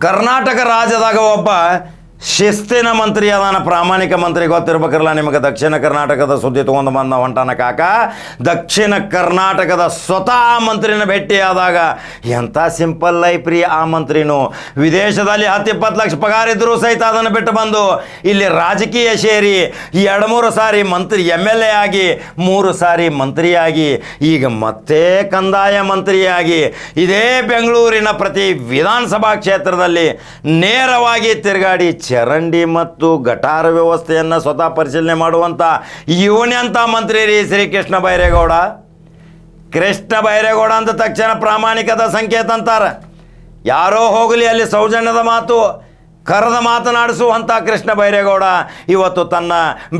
ಕರ್ನಾಟಕ ರಾಜ್ಯದಾಗ ಒಬ್ಬ ಶಿಸ್ತಿನ ಮಂತ್ರಿ ಅದಾನ, ಪ್ರಾಮಾಣಿಕ ಮಂತ್ರಿ ಗೊತ್ತಿರ್ಬೇಕಿರಲ್ಲ ನಿಮಗೆ. ದಕ್ಷಿಣ ಕರ್ನಾಟಕದ ಸುದ್ದಿ ತಗೊಂಡು ಬಂದ ಹೊಂಟಾನ ಕಾಕ. ದಕ್ಷಿಣ ಕರ್ನಾಟಕದ ಸ್ವತಃ ಮಂತ್ರಿನ ಆದಾಗ ಎಂಥ ಸಿಂಪಲ್ ಲೈಫ್ ರೀ ಆ ಮಂತ್ರಿನೂ. ವಿದೇಶದಲ್ಲಿ ಹತ್ತು ಇಪ್ಪತ್ತು ಲಕ್ಷ ಪಗಾರ ಇದ್ದರೂ ಸಹಿತ ಅದನ್ನು ಬಿಟ್ಟು ಬಂದು ಇಲ್ಲಿ ರಾಜಕೀಯ ಸೇರಿ ಎರಡು ಮೂರು ಸಾರಿ ಮಂತ್ರಿ ಎಂ ಎಲ್ ಎ ಆಗಿ, ಮೂರು ಸಾರಿ ಮಂತ್ರಿಯಾಗಿ, ಈಗ ಮತ್ತೆ ಕಂದಾಯ ಮಂತ್ರಿಯಾಗಿ, ಇದೇ ಬೆಂಗಳೂರಿನ ಪ್ರತಿ ವಿಧಾನಸಭಾ ಕ್ಷೇತ್ರದಲ್ಲಿ ನೇರವಾಗಿ ತಿರುಗಾಡಿ ಚರಂಡಿ ಮತ್ತು ಗಟಾರ ವ್ಯವಸ್ಥೆಯನ್ನು ಸ್ವತಃ ಪರಿಶೀಲನೆ ಮಾಡುವಂಥ ಇವನೆಂಥ ಮಂತ್ರಿ ರೀ ಶ್ರೀಕೃಷ್ಣ ಬೈರೇಗೌಡ. ಕೃಷ್ಣ ಬೈರೇಗೌಡ ಅಂದ ತಕ್ಷಣ ಪ್ರಾಮಾಣಿಕದ ಸಂಕೇತ ಅಂತಾರೆ. ಯಾರೋ ಹೋಗಲಿ ಅಲ್ಲಿ ಸೌಜನ್ಯದ ಮಾತು. ಕರೆದ ಮಾತನಾಡಿಸುವಂಥ ಕೃಷ್ಣ ಬೈರೇಗೌಡ ಇವತ್ತು ತನ್ನ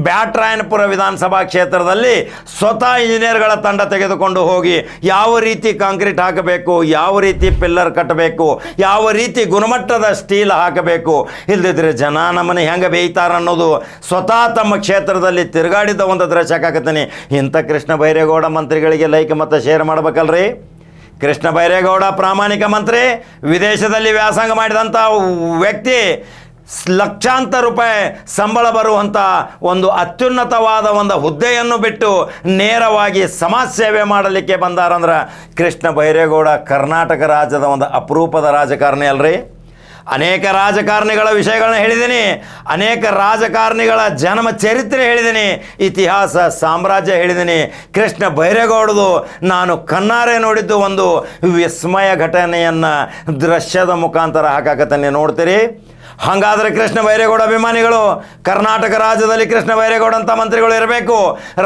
ಬ್ಯಾಟ್ರಾಯನಪುರ ವಿಧಾನಸಭಾ ಕ್ಷೇತ್ರದಲ್ಲಿ ಸ್ವತಃ ಇಂಜಿನಿಯರ್ಗಳ ತಂಡ ತೆಗೆದುಕೊಂಡು ಹೋಗಿ ಯಾವ ರೀತಿ ಕಾಂಕ್ರೀಟ್ ಹಾಕಬೇಕು, ಯಾವ ರೀತಿ ಪಿಲ್ಲರ್ ಕಟ್ಟಬೇಕು, ಯಾವ ರೀತಿ ಗುಣಮಟ್ಟದ ಸ್ಟೀಲ್ ಹಾಕಬೇಕು ಇಲ್ಲದಿದ್ದರೆ ಜನ ನಮ್ಮನೆ ಹೆಂಗೆ ಬೇಯ್ತಾರ ಅನ್ನೋದು ಸ್ವತಃ ತಮ್ಮ ಕ್ಷೇತ್ರದಲ್ಲಿ ತಿರುಗಾಡಿದ ಒಂದು ದೃಶ್ಯ ಇಂಥ ಕೃಷ್ಣ ಬೈರೇಗೌಡ ಮಂತ್ರಿಗಳಿಗೆ ಲೈಕ್ ಮತ್ತು ಶೇರ್ ಮಾಡ್ಬೇಕಲ್ರಿ? ಕೃಷ್ಣ ಬೈರೇಗೌಡ ಪ್ರಾಮಾಣಿಕ ಮಂತ್ರಿ, ವಿದೇಶದಲ್ಲಿ ವ್ಯಾಸಂಗ ಮಾಡಿದಂಥ ವ್ಯಕ್ತಿ, ಲಕ್ಷಾಂತರ ರೂಪಾಯಿ ಸಂಬಳ ಬರುವಂಥ ಒಂದು ಅತ್ಯುನ್ನತವಾದ ಒಂದು ಹುದ್ದೆಯನ್ನು ಬಿಟ್ಟು ನೇರವಾಗಿ ಸಮಾಜ ಸೇವೆ ಮಾಡಲಿಕ್ಕೆ ಬಂದಾರಂದ್ರೆ ಕೃಷ್ಣ ಬೈರೇಗೌಡ ಕರ್ನಾಟಕ ರಾಜ್ಯದ ಒಂದು ಅಪರೂಪದ ರಾಜಕಾರಣಿ ಅಲ್ರಿ. ಅನೇಕ ರಾಜಕಾರಣಿಗಳ ವಿಷಯಗಳನ್ನ ಹೇಳಿದ್ದೀನಿ ಅನೇಕ ರಾಜಕಾರಣಿಗಳ ಜನ್ಮ ಚರಿತ್ರೆ ಹೇಳಿದ್ದೀನಿ ಇತಿಹಾಸ, ಸಾಮ್ರಾಜ್ಯ ಹೇಳಿದ್ದೀನಿ ಕೃಷ್ಣ ಬೈರೇಗೌಡದು ನಾನು ಕಣ್ಣಾರೆ ನೋಡಿದ್ದು ಒಂದು ವಿಸ್ಮಯ ಘಟನೆಯನ್ನು ದೃಶ್ಯದ ಮುಖಾಂತರ ಹಾಕಾಕತ್ತನ್ನೇ ನೋಡ್ತೀರಿ. ಹಾಗಾದರೆ ಕೃಷ್ಣ ಬೈರೇಗೌಡ ಅಭಿಮಾನಿಗಳು, ಕರ್ನಾಟಕ ರಾಜ್ಯದಲ್ಲಿ ಕೃಷ್ಣ ಬೈರೇಗೌಡ ಅಂತ ಮಂತ್ರಿಗಳು ಇರಬೇಕು,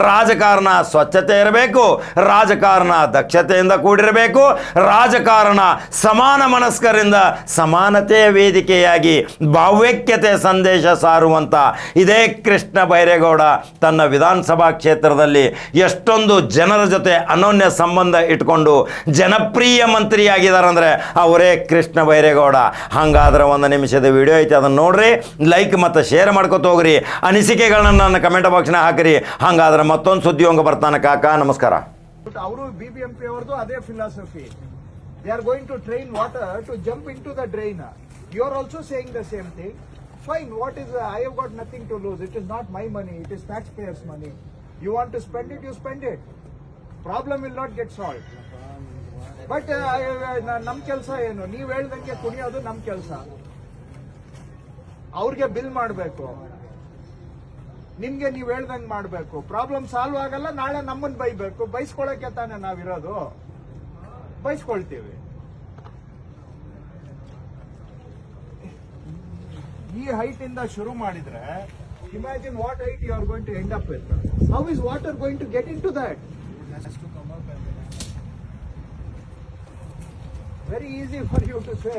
ರಾಜಕಾರಣ ಸ್ವಚ್ಛತೆ ಇರಬೇಕು, ರಾಜಕಾರಣ ದಕ್ಷತೆಯಿಂದ ಕೂಡಿರಬೇಕು, ರಾಜಕಾರಣ ಸಮಾನ ಮನಸ್ಕರಿಂದ ಸಮಾನತೆಯ ವೇದಿಕೆಯಾಗಿ ಭಾವೈಕ್ಯತೆ ಸಂದೇಶ ಸಾರುವಂಥ ಇದೇ ಕೃಷ್ಣ ಬೈರೇಗೌಡ ತನ್ನ ವಿಧಾನಸಭಾ ಕ್ಷೇತ್ರದಲ್ಲಿ ಎಷ್ಟೊಂದು ಜನರ ಜೊತೆ ಅನೋನ್ಯ ಸಂಬಂಧ ಇಟ್ಕೊಂಡು ಜನಪ್ರಿಯ ಮಂತ್ರಿಯಾಗಿದ್ದಾರೆ ಅಂದರೆ ಅವರೇ ಕೃಷ್ಣ ಬೈರೇಗೌಡ. ಹಾಗಾದ್ರೆ ಒಂದು ನಿಮಿಷದ ವಿಡಿಯೋ ಐತೆ. ಅದನ್ನು ನೋಡ್ರಿ ಲೈಕ್ ಮತ್ತು ಶೇರ್ ಮಾಡ್ಕೋತ ಹೋಗ್ರಿ. ಅನಿಸಿಕೆಗಳನ್ನ ನನ್ನ ಕಮೆಂಟ್ ಬಾಕ್ಸ್ನ ಹಾಕಿರಿ. ಹಂಗಾದ್ರೆ ಮತ್ತೊಂದು ಸುದ್ದಿ ಹಂಗೆ ಬರ್ತಾನೆ ಕಾಕ. ನಮಸ್ಕಾರ. ಅವರು ಬಿಬಿಎಂಪಿ ಅವ್ರದ್ದು ಅದೇ philosophy they are going to train water to jump into the drain you are also saying the same thing fine what is I have got nothing to lose it is not my money it is taxpayers money you want to spend it you spend it problem will not get solve but ನಮ್ ಕೆಲಸ ಏನು? ನೀವು ಹೇಳ್ದಂಗೆ ಕುಣಿಯೋದು ನಮ್ಮ ಕೆಲಸ. ಅವ್ರಿಗೆ bill ಮಾಡಬೇಕು. ನಿಮ್ಗೆ ನೀವ್ ಹೇಳ್ದಂಗ್ ಮಾಡಬೇಕು. ಪ್ರಾಬ್ಲಮ್ ಸಾಲ್ವ್ ಆಗಲ್ಲ, ನಾಳೆ ನಮ್ಮನ್ನು ಬೈಬೇಕು. ಬೈಸ್ಕೊಳಕ್ಕೆ ತಾನೇ ನಾವಿರೋದು. ಬೈಸ್ಕೊಳ್ತೀವಿ. ಈ ಹೈಟ್ ಇಂದ ಶುರು ಮಾಡಿದ್ರೆ imagine what height you are going to end up with how is water going to get into that very easy for you to say